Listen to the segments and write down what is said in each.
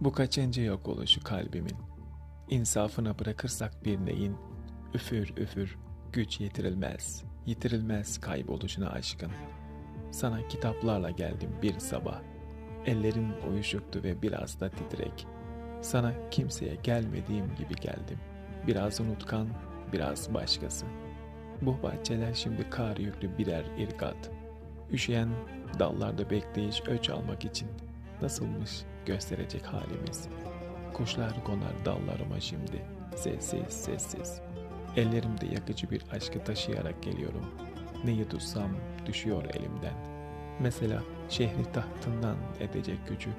Bu kaçıncı yok oluşu kalbimin. İnsafına bırakırsak bir neyin, üfür üfür güç yetirilmez, yitirilmez kayboluşuna aşkın. Sana kitaplarla geldim bir sabah. Ellerin uyuşuktu ve biraz da titrek. Sana kimseye gelmediğim gibi geldim. Biraz unutkan, biraz başkası. Bu bahçeler şimdi kar yüklü birer irgat. Üşüyen dallarda bekleyiş öç almak için nasılmış gösterecek halimiz. Kuşlar konar dallarıma şimdi sessiz sessiz. Ellerimde yakıcı bir aşkı taşıyarak geliyorum. Neyi tutsam düşüyor elimden. Mesela şehri tahtından edecek gücü,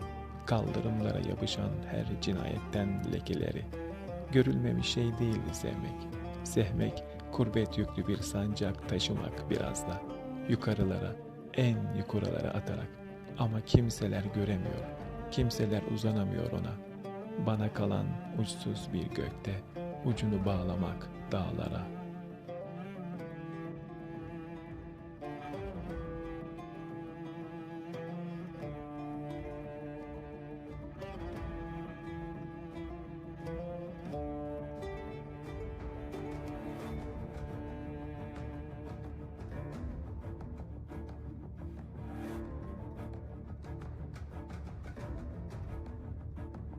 kaldırımlara yapışan her cinayetten lekeleri. Görülmemiş şey değildi sevmek. Sevmek, kurbet yüklü bir sancak taşımak biraz da. Yukarılara, en yukarılara atarak. Ama kimseler göremiyor, kimseler uzanamıyor ona. Bana kalan uçsuz bir gökte, ucunu bağlamak dağlara.''